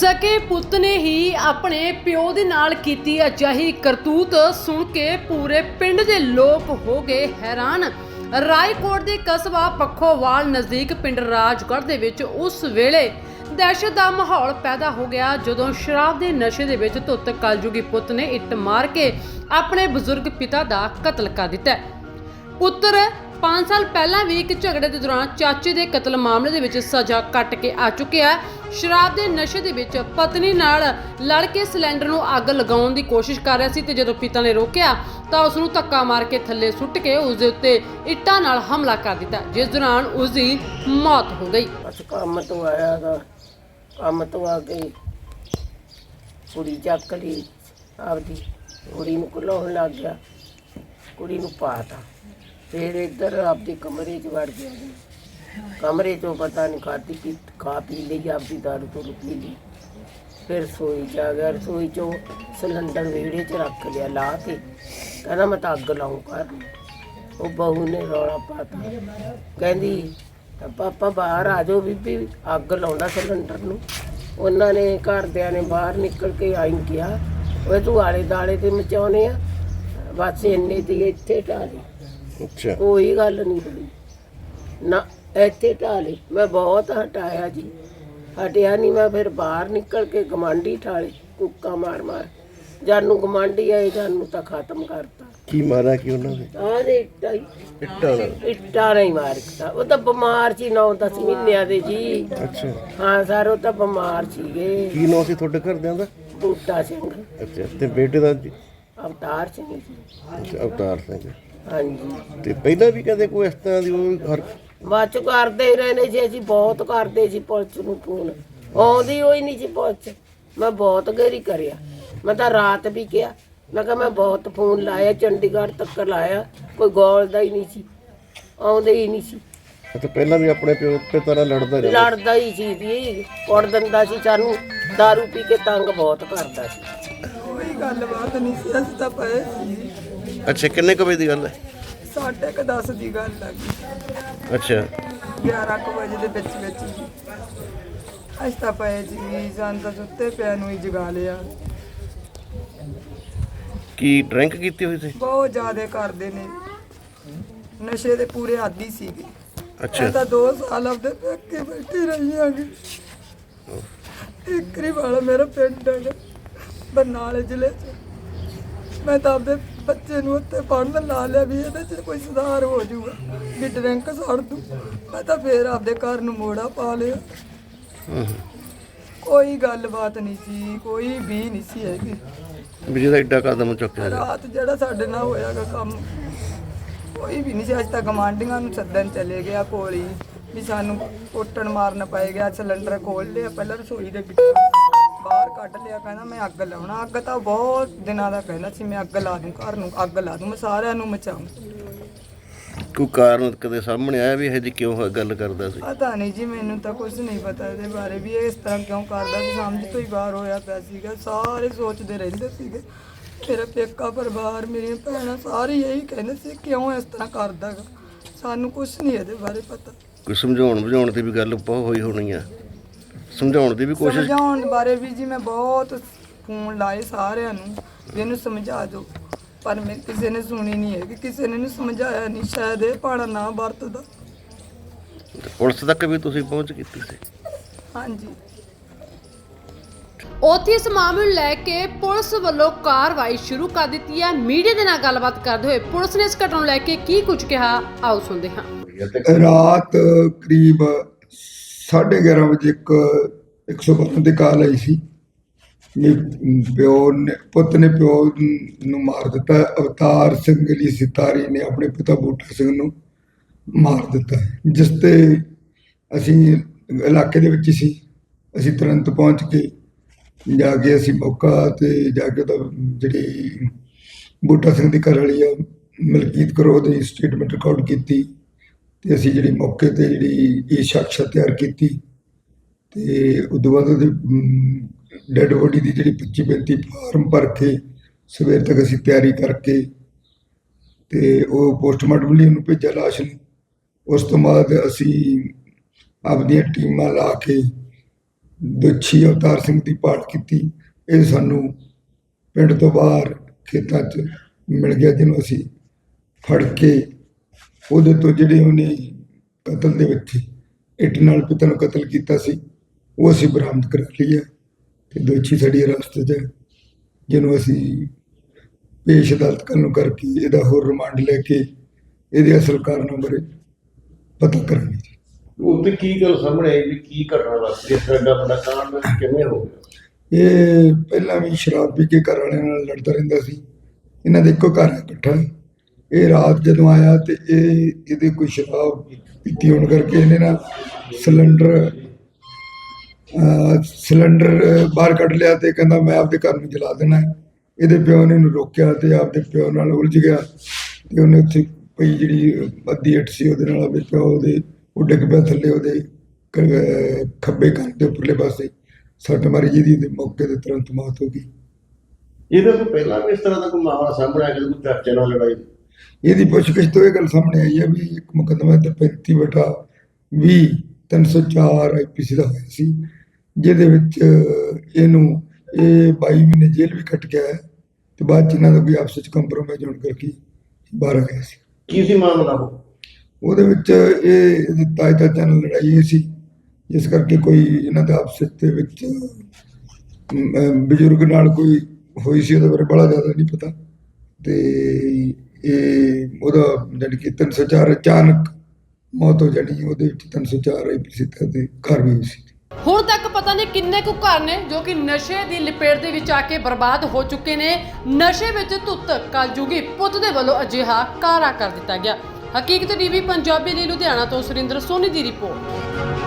ਸਕੇ ਪੁੱਤ ਨੇ ਹੀ ਆਪਣੇ ਪਿਓ ਦੇ ਨਾਲ ਕੀਤੀ ਅਜਿਹੀ ਕਰਤੂਤ ਸੁਣ ਕੇ ਪੂਰੇ ਪਿੰਡ ਦੇ ਲੋਕ ਹੋ ਗਏ ਹੈਰਾਨ। ਰਾਏਕੋਟ ਦੇ ਕਸਬਾ ਪੱਖੋਵਾਲ ਨਜ਼ਦੀਕ ਪਿੰਡ ਰਾਜਗੜ੍ਹ ਦੇ ਵਿੱਚ ਉਸ ਵੇਲੇ ਦਹਿਸ਼ਤ ਦਾ ਮਾਹੌਲ ਪੈਦਾ ਹੋ ਗਿਆ, ਜਦੋਂ ਸ਼ਰਾਬ ਦੇ ਨਸ਼ੇ ਦੇ ਵਿੱਚ ਧੁੱਤ ਕਲਯੁਗੀ ਪੁੱਤ ਨੇ ਇੱਟ ਮਾਰ ਕੇ ਆਪਣੇ ਬਜ਼ੁਰਗ ਪਿਤਾ ਦਾ ਕਤਲ ਕਰ ਦਿੱਤਾ। ਪੁੱਤਰ 5 ਸਾਲ ਪਹਿਲਾਂ ਵੀ ਇੱਕ ਝਗੜੇ ਦੇ ਦੌਰਾਨ ਚਾਚੇ ਦੇ ਕਤਲ ਮਾਮਲੇ ਦੇ ਵਿੱਚ ਸਜ਼ਾ ਕੱਟ ਕੇ ਆ ਚੁੱਕਿਆ ਸ਼ਰਾਬ ਦੇ ਨਸ਼ੇ ਦੇ ਵਿੱਚ ਪਤਨੀ ਨਾਲ ਲੜ ਕੇ ਸਿਲੰਡਰ ਨੂੰ ਅੱਗ ਲਗਾਉਣ ਦੀ ਕੋਸ਼ਿਸ਼ ਕਰ ਰਿਹਾ ਸੀ ਤੇ ਜਦੋਂ ਪਿਤਾ ਨੇ ਰੋਕਿਆ ਤਾਂ ਉਸ ਨੂੰ ਧੱਕਾ ਮਾਰ ਕੇ ਥੱਲੇ ਸੁੱਟ ਕੇ ਉਸ ਦੇ ਉੱਤੇ ਇੱਟਾਂ ਨਾਲ ਹਮਲਾ ਕਰ ਦਿੱਤਾ, ਜਿਸ ਦੌਰਾਨ ਉਸ ਦੀ ਮੌਤ ਹੋ ਗਈ। ਬਸ ਕੰਮ ਤੋਂ ਆਇਆ ਗਾ ਕੰਮ ਤੋਂ ਆ ਕੇ ਕੁੜੀ ਚੱਕ ਲਈ, ਆਪਦੀ ਕੁੜੀ ਨੂੰ ਕੁਲਾਉਣ ਲੱਗ ਗਿਆ, ਕੁੜੀ ਨੂੰ ਪਾਤਾ। ਫਿਰ ਇੱਧਰ ਆਪਦੇ ਕਮਰੇ 'ਚ ਵੜ ਗਿਆ ਜੀ। ਕਮਰੇ 'ਚੋਂ ਪਤਾ ਨਹੀਂ ਖਾਦੀ ਕਿ, ਖਾ ਪੀ ਲਈ, ਆਪਦੀ ਦਾਰੂ ਤੋਂ ਪੀ ਲਈ। ਫਿਰ ਰਸੋਈ 'ਚ ਆ ਗਿਆ, ਰਸੋਈ 'ਚੋਂ ਸਿਲੰਡਰ ਵਿਹੜੇ 'ਚ ਰੱਖ ਲਿਆ, ਲਾ ਕੇ। ਕਹਿੰਦਾ ਮੈਂ ਤਾਂ ਅੱਗ ਲਾਉਂ ਘਰ ਨੂੰ। ਉਹ ਬਹੂ ਨੇ ਰੌਲਾ ਪਾਤਾ। ਕਹਿੰਦੀ, ਤਾਂ ਪਾਪਾ ਬਾਹਰ ਆ ਜਾਓ ਬੀਬੀ, ਅੱਗ ਲਾਉਂਦਾ ਸਿਲੰਡਰ ਨੂੰ। ਉਹਨਾਂ ਨੇ ਘਰਦਿਆਂ ਨੇ ਬਾਹਰ ਨਿਕਲ ਕੇ ਆਈ ਕਿਹਾ, ਓਏ ਤੂੰ ਆਲੇ ਦਾਲੇ ਤੇ ਮਚਾਉਨੇ ਆ। ਬਸ ਇੰਨੇ ਤੇ ਇੱਥੇ ਢਾਲੀ। ਅੱਛਾ। ਕੋਈ ਗੱਲ ਨਹੀਂ ਹੋਈ ਨਾ ਇੱਥੇ ਢਾਲੇ ਮੈਂ ਬਹੁਤ ਹਟਾਇਆ ਜੀ। ਹਟਿਆ ਨਹੀਂ ਮੈਂ ਫਿਰ ਬਾਹਰ ਨਿਕਲ ਕੇ ਗਮਾਂਡੀ ਠਾਲੇ ਕੁੱਕਾ ਮਾਰ ਮਾਰ। ਜਾਨੂੰ ਗਮਾਂਡੀ ਆਏ ਜਾਨੂੰ ਤਾਂ ਖਤਮ ਕਰਤਾ। ਕੀ ਮਾਰਾ ਕੀ ਉਹਨਾਂ ਨੇ? ਆਹ ਦੇ ਇੱਟਾਂ ਹੀ। ਇੱਟਾਂ ਨਾਲ ਇੱਟਾਂ ਨਹੀਂ ਮਾਰਦਾ ਉਹ ਤਾਂ ਬਿਮਾਰ ਸੀ 9-10 ਮਹੀਨਿਆਂ ਦੇ ਜੀ। ਅੱਛਾ। ਹਾਂ ਸਰ ਉਹ ਤਾਂ ਬਿਮਾਰ ਸੀਗੇ। ਕੀ ਨਾਂ ਸੀ ਤੁਹਾਡੇ ਘਰਦਿਆਂ ਦਾ? ਬੂਟਾ ਸਿੰਘ। ਅੱਛਾ ਤੇ ਬੇਟੇ ਦਾ ਜੀ? ਅਵਤਾਰ ਸਿੰਘ ਜੀ। ਅੱਛਾ ਅਵਤਾਰ ਸਿੰਘ। ਹਾਂਜੀ। ਤੇ ਪਹਿਲਾਂ ਵੀ ਕਦੇ ਕੋਈ ਇਸ ਤਰ੍ਹਾਂ ਦੀ ਉਹ ਹਰ ਬਾਅਦ ਚ ਕਰਦੇ ਹੀ ਰਹੇ ਨੇ ਜੀ ਅਸੀਂ ਬਹੁਤ ਕਰਦੇ ਸੀ ਪੁਲਿਸ ਨੂੰ ਫੋਨ। ਆਉਂਦੀ ਹੋਈ ਨਹੀਂ ਸੀ ਪੁਲਿਸ। ਮੈਂ ਬਹੁਤ ਗੇਰੀ ਕਰਿਆ। ਮੈਂ ਤਾਂ ਰਾਤ ਵੀ ਕਿਹਾ ਮੈਂ ਕਿਹਾ ਮੈਂ ਬਹੁਤ ਫੋਨ ਲਾਇਆ ਚੰਡੀਗੜ੍ਹ ਤੱਕ ਲਾਇਆ ਕੋਈ ਗੋਲ ਦਾ ਹੀ ਨਹੀਂ ਸੀ। ਆਉਂਦੇ ਹੀ ਨਹੀਂ ਸੀ। ਤੇ ਪਹਿਲਾਂ ਵੀ ਆਪਣੇ ਪਿਓ ਪਿਤਾ ਨਾਲ ਲੜਦਾ ਰਿਹਾ? ਲੜਦਾ ਹੀ ਸੀ ਜੀ ਕੁੱਟ ਦਿੰਦਾ ਸੀ ਸਾਨੂੰ दारू ਪੀ ਕੇ ਤੰਗ ਬਹੁਤ ਕਰਦਾ ਸੀ। ਕੋਈ ਗੱਲਬਾਤ ਨਹੀਂ ਸੀ ਅਸੀਂ ਤਾਂ ਪਏ ਸੀ। ਅੱਛਾ ਕਿੰਨੇ ਕੁ ਵਜੇ ਦੀ ਗੱਲ ਹੈ? ਸਾਢੇ ਕੁ ਦਸ ਦੀ ਗੱਲ ਲੱਗੀ ਅੱਛਾ। 11 ਕੁ ਵਜੇ ਦੇ ਵਿੱਚ ਵਿੱਚ ਜੀ ਅਸੀਂ ਤਾਂ ਪਏ ਜੀ ਸਾਨੂੰ ਤਾਂ ਸੁੱਤੇ ਪਿਆ ਨੂੰ ਹੀ ਜਗਾ ਲਿਆ। ਕੀ ਡਰਿੰਕ ਕੀਤੀ ਹੋਈ ਸੀ? ਬਹੁਤ ਜ਼ਿਆਦਾ ਕਰਦੇ ਨੇ। ਨਸ਼ੇ ਦੇ ਪੂਰੇ ਆਦੀ ਸੀਗੇ। ਅੱਛਾ। ਮੈਂ ਤਾਂ 2 ਸਾਲ ਆਪਦੇ ਪੱਕੇ ਬੈਠੀ ਰਹੀ ਆਂਗੀ ਇੱਕਰੀ ਵਾਲਾ ਮੇਰਾ ਪਿੰਡ ਹੈ ਬਰਨਾਲੇ ਜ਼ਿਲ੍ਹੇ 'ਚ। ਮੈਂ ਤਾਂ ਆਪਦੇ ਬੱਚੇ ਨੂੰ ਉੱਤੇ ਪੜ੍ਹਨ ਲਾ ਲਿਆ ਵੀ ਇਹਦੇ 'ਚ ਕੋਈ ਸੁਧਾਰ ਹੋ ਜਾਊਗਾ। ਵੀ ਡਰਿੰਕ ਛੱਡ ਦੂ। ਮੈਂ ਤਾਂ ਫੇਰ ਆਪਦੇ ਘਰ ਨੂੰ ਮੋੜਾ ਪਾ ਲਿਆ। ਕੋਈ ਗੱਲਬਾਤ ਨਹੀਂ ਸੀ ਕੋਈ ਵੀ ਨਹੀਂ ਸੀ ਹੈਗੀ। ਵੀ ਜਿਹਦਾ ਐਡਾ ਕਦਮ ਚੁੱਕਿਆ ਗਿਆ। ਰਾਤ ਜਿਹੜਾ ਸਾਡੇ ਨਾਲ ਹੋਇਆਗਾ ਕੰਮ ਕੋਈ ਵੀ ਨਹੀਂ ਸੀ। ਅੱਜ ਤੱਕ ਗਮਾਂਡੀਆਂ ਨੂੰ ਸੱਦਣ ਚਲੇ ਗਿਆ ਕੋਲੀ ਵੀ ਸਾਨੂੰ ਕੁੱਟਣ ਮਾਰਨ ਪਏ ਗਿਆ ਸਿਲੰਡਰ ਖੋਲ ਲਿਆ ਪਹਿਲਾਂ ਰਸੋਈ ਦੇ ਵਿੱਚੋਂ। ਬਾਹਰ ਕੱਢ ਲਿਆ ਕਹਿੰਦਾ ਮੈਂ ਅੱਗ ਲਾਉਣਾ। ਅੱਗ ਤਾਂ ਬਹੁਤ ਦਿਨਾਂ ਦਾ ਕਹਿੰਦਾ ਸੀ ਮੈਂ ਅੱਗ ਲਾ ਦੂੰ ਘਰ ਨੂੰ ਅੱਗ ਲਾ ਦੂੰ ਮੈਂ ਸਾਰਿਆਂ ਨੂੰ ਮਚਾਉਂ। ਕੋਈ ਕਾਰਨ ਕਦੇ ਸਾਹਮਣੇ ਆਇਆ ਵੀ ਇਹ ਜੀ ਕਿਉਂ ਗੱਲ ਕਰਦਾ ਸੀ? ਪਤਾ ਨਹੀਂ ਜੀ ਮੈਨੂੰ ਤਾਂ ਕੁਝ ਨਹੀਂ ਪਤਾ ਇਹਦੇ ਬਾਰੇ ਵੀ ਇਹ ਇਸ ਤਰ੍ਹਾਂ ਕਿਉਂ ਕਰਦਾ ਸੀ ਸਮਝ ਤੋਂ ਹੀ ਬਾਹਰ ਹੋਇਆ ਪਿਆ ਸੀਗਾ ਸਾਰੇ ਸੋਚਦੇ ਰਹਿੰਦੇ ਸੀਗੇ। ਮੇਰਾ ਪੇਕਾ ਪਰਿਵਾਰ ਮੇਰੀਆਂ ਭੈਣਾਂ ਸਾਰੇ ਇਹੀ ਕਹਿੰਦੇ ਸੀ ਕਿਉਂ ਇਸ ਤਰ੍ਹਾਂ ਕਰਦਾ ਗਾ? ਸਾਨੂੰ ਕੁਝ ਨਹੀਂ ਇਹਦੇ ਬਾਰੇ ਪਤਾ। ਕੋਈ ਸਮਝਾਉਣ ਬੁਝਾਉਣ ਦੀ ਵੀ ਗੱਲ ਬਹੁਤ ਹੋਈ ਹੋਣੀ ਆ। ਸਮਝਾਉਣ ਦੀ ਵੀ ਕੋਸ਼ਿਸ਼ ਸਮਝਾਉਣ ਬਾਰੇ ਵੀ ਜੀ ਮੈਂ ਬਹੁਤ ਫੋਨ ਲਾਏ ਸਾਰਿਆਂ ਨੂੰ ਵੀ ਇਹਨੂੰ ਸਮਝਾ ਦਿਓ। ਪਰ ਮੈਂ ਕਿਸੇ ਨੇ ਸੁਣੀ ਨਹੀਂ ਹੈ ਕਿ ਕਿਸੇ ਨੇ ਨਹੀਂ ਸਮਝਾਇਆ ਨਹੀਂ ਸ਼ਾਇਦ ਇਹ ਪਾਣਾ ਨਾ ਵਰਤਦਾ। ਪੁਲਿਸ ਤੱਕ ਵੀ ਤੁਸੀਂ ਪਹੁੰਚ ਕੀਤੀ ਸੀ? ਹਾਂਜੀ। ਉੱਥੇ ਇਸ ਮਾਮਲੇ ਨੂੰ ਲੈ ਕੇ ਪੁਲਿਸ ਵੱਲੋਂ ਕਾਰਵਾਈ ਸ਼ੁਰੂ ਕਰ ਦਿੱਤੀ ਹੈ। ਮੀਡੀਆ ਦੇ ਨਾਲ ਗੱਲਬਾਤ ਕਰਦੇ ਹੋਏ ਪੁਲਿਸ ਨੇ ਇਸ ਘਟਨਾ ਨੂੰ ਲੈ ਕੇ ਕੀ ਕੁਝ ਕਿਹਾ ਆਓ ਸੁਣਦੇ ਹਾਂ। ਰਾਤ ਕਰੀਬ 11:30 ਵਜੇ ਇੱਕ 112 ਤੇ ਕਾਲ ਆਈ ਸੀ। ਵੀ ਪਿਓ ਨੇ, ਪੁੱਤ ਨੇ ਪਿਓ ਨੂੰ ਮਾਰ ਦਿੱਤਾ। ਅਵਤਾਰ ਸਿੰਘ ਲਈ ਸਿਤਾਰੀ ਨੇ ਆਪਣੇ ਪਿਤਾ ਬੂਟਾ ਸਿੰਘ ਨੂੰ ਮਾਰ ਦਿੱਤਾ। ਜਿਸ ਤੇ ਅਸੀਂ ਇਲਾਕੇ ਦੇ ਵਿੱਚ ਸੀ। ਅਸੀਂ ਤੁਰੰਤ ਪਹੁੰਚ ਕੇ ਜਾ ਕੇ ਅਸੀਂ ਮੌਕਾ ਤੇ ਜਾ ਕੇ ਤਾਂ ਜਿਹੜੀ ਬੂਟਾ ਸਿੰਘ ਦੀ ਘਰ ਵਾਲੀ ਆ, ਮਲਕੀਤ ਕਰੋ ਦੀ ਸਟੇਟਮੈਂਟ ਰਿਕਾਰਡ ਕੀਤੀ। ਤੇ ਅਸੀਂ ਜਿਹੜੀ ਮੌਕੇ ਤੇ ਜਿਹੜੀ ਇਹ ਸ਼ਖਸ ਤਿਆਰ ਕੀਤੀ ਤੇ ਉਦੋਂ ਬਾਅਦ ਉਹਦੀ ਡੈੱਡ ਬੋਡੀ ਦੀ ਜਿਹੜੀ 25 35 ਫਾਰਮ ਭਰ ਕੇ ਸਵੇਰ ਤੱਕ ਅਸੀਂ ਤਿਆਰੀ ਕਰਕੇ ਤੇ ਉਹ ਪੋਸਟਮਾਰਟਮ ਲਈ ਉਹਨੂੰ ਭੇਜਿਆ ਲਾਸ਼ ਨੂੰ। ਉਸ ਤੋਂ ਬਾਅਦ ਅਸੀਂ ਆਪਣੀਆਂ ਟੀਮਾਂ ਲਾ ਕੇ ਦੋਸ਼ੀ ਅਵਤਾਰ ਸਿੰਘ ਦੀ ਭਾਲ ਕੀਤੀ। ਇਹ ਸਾਨੂੰ ਪਿੰਡ ਤੋਂ ਬਾਹਰ ਖੇਤਾਂ 'ਚ ਮਿਲ ਗਿਆ, ਜਿਹਨੂੰ ਅਸੀਂ ਫੜ ਕੇ ਉਹਦੇ ਤੋਂ ਜਿਹੜੇ ਉਹਨੇ ਕਤਲ ਦੇ ਵਿੱਚ ਇੱਟ ਨਾਲ ਪਿਤਾ ਨੂੰ ਕਤਲ ਕੀਤਾ ਸੀ ਉਹ ਅਸੀਂ ਬਰਾਮਦ ਕਰ ਲਿਆ ਤੇ ਦੋਸ਼ੀ ਸਾਡੀ ਰਸਤੇ 'ਚ ਹੈ, ਜਿਹਨੂੰ ਅਸੀਂ ਪੇਸ਼ ਅਦਾਲਤ ਕੱਲ੍ਹ ਨੂੰ ਕਰਕੇ ਇਹਦਾ ਹੋਰ ਰਿਮਾਂਡ ਲੈ ਕੇ ਇਹਦੇ ਅਸਲ ਕਾਰਨਾਂ ਬਾਰੇ ਪਤਾ ਕਰਾਂਗੇ ਉੱਤੇ ਕੀ ਗੱਲ ਸਾਹਮਣੇ ਆਈ ਵੀ ਕੀ ਘਟਨਾ ਵਾਪਰੀ ਇਸ ਤਰ੍ਹਾਂ ਦਾ ਵੱਡਾ ਕਾਂਡ ਕਿਵੇਂ ਹੋ ਗਿਆ? ਇਹ ਪਹਿਲਾਂ ਵੀ ਸ਼ਰਾਬ ਪੀ ਕੇ ਘਰ ਵਾਲਿਆਂ ਨਾਲ ਲੜਦਾ ਰਹਿੰਦਾ ਸੀ ਇਹਨਾਂ ਦੇ ਇੱਕੋ ਘਰ ਹੈ ਇਕੱਠਾ ਇਹ ਰਾਤ ਜਦੋਂ ਆਇਆ ਤੇ ਇਹ ਇਹਦੇ ਕੋਈ ਸ਼ਰਾਬ ਪੀਤੀ ਹੋਣ ਕਰਕੇ ਇਹਨੇ ਨਾ ਸਿਲੰਡਰ ਸਿਲੰਡਰ ਬਾਹਰ ਕੱਢ ਲਿਆ ਤੇ ਕਹਿੰਦਾ ਮੈਂ ਆਪਦੇ ਘਰ ਨੂੰ ਜਲਾ ਦੇਣਾ ਇਹਦੇ ਪਿਓ ਨੇ ਇਹਨੂੰ ਰੋਕਿਆ ਤੇ ਆਪਦੇ ਪਿਓ ਨਾਲ ਉਲਝ ਗਿਆ ਤੇ ਉਹਨੇ ਉੱਥੇ ਪਈ ਜਿਹੜੀ ਅੱਧੀ ਇੱਟ ਸੀ ਉਹਦੇ ਨਾਲ ਆਪਦੇ ਪਿਓ ਦੇ ਉਹ ਡਿੱਗ ਪਿਆ ਥੱਲੇ ਉਹਦੇ ਖੱਬੇ ਕੰਨ ਦੇ ਉੱਪਰਲੇ ਪਾਸੇ। ਸੱਟ ਮਾਰੀ ਜਿਹਦੀ ਤੇ ਮੌਕੇ ਤੇ ਤੁਰੰਤ ਮੌਤ ਹੋ ਗਈ। ਇਹਦੇ ਤੋਂ ਪਹਿਲਾਂ ਵੀ ਇਸ ਤਰ੍ਹਾਂ ਦਾ ਕੋਈ ਮਾਹੌਲ ਸਾਹਮਣੇ ਆ ਗਿਆ ਕੋਈ ਚਾਚੇ ਨਾਲ ਲੜਾਈ ਇਹਦੀ ਪੁੱਛਗਿੱਛ ਤੋਂ ਇਹ ਗੱਲ ਸਾਹਮਣੇ ਆਈ ਹੈ ਵੀ ਇੱਕ ਮੁਕੱਦਮਾ ਤੇ 35 ਬਟਾ 20 304 ਆਈਪੀਸੀ ਦਾ ਹੋਇਆ ਸੀ ਜਿਹਦੇ ਵਿੱਚ ਇਹਨੂੰ ਇਹ 22 ਮਹੀਨੇ ਜੇਲ੍ਹ ਵੀ ਕੱਟ ਗਿਆ ਹੈ ਤੇ ਬਾਅਦ 'ਚ ਇਹਨਾਂ ਦਾ ਕੋਈ ਆਪਸ ਵਿੱਚ ਕੰਪਰੋਮਾਈਜ਼ ਹੋਣ ਕਰਕੇ ਬਾਹਰ ਆ ਗਿਆ ਸੀ। ਕੀ ਸੀ ਮਾਮਲਾ ਉਹ? ਉਹਦੇ ਵਿੱਚ ਇਹ ਇਹਦੇ ਤਾਏ ਚਾਚਾ ਨਾਲ ਲੜਾਈ ਹੋਈ ਸੀ ਜਿਸ ਕਰਕੇ ਕੋਈ ਇਹਨਾਂ ਦਾ ਆਪਸ ਦੇ ਵਿੱਚ ਬਜ਼ੁਰਗ ਨਾਲ ਕੋਈ ਹੋਈ ਸੀ ਉਹਦੇ ਬਾਰੇ ਬੜਾ ਜ਼ਿਆਦਾ ਨਹੀਂ ਪਤਾ। ਤੇ ਇਹ ਉਹਦਾ ਜਾਣੀ ਕਿ 304 ਅਚਾਨਕ ਮੌਤ ਹੋ ਜਾਣੀ ਉਹਦੇ ਵਿੱਚ 304 ਆਈਪੀਸੀ ਤੇ ਘਰ ਵੀ ਸੀ। ਹੁਣ ਤੱਕ ਪਤਾ ਨਹੀਂ ਕਿੰਨੇ ਕੁ ਘਰ ਨੇ ਜੋ ਕਿ ਨਸ਼ੇ ਦੀ ਲਪੇਟ ਦੇ ਵਿੱਚ ਆ ਕੇ ਬਰਬਾਦ ਹੋ ਚੁੱਕੇ ਨੇ। ਨਸ਼ੇ ਵਿੱਚ ਧੁੱਤ ਕਲਯੁਗੀ ਪੁੱਤ ਦੇ ਵੱਲੋਂ ਅਜਿਹਾ ਕਾਰਾ ਕਰ ਦਿੱਤਾ ਗਿਆ। ਹਕੀਕਤ ਟੀਵੀ ਪੰਜਾਬੀ ਲਈ ਲੁਧਿਆਣਾ ਤੋਂ ਸੁਰਿੰਦਰ ਸੋਨੀ ਦੀ ਰਿਪੋਰਟ।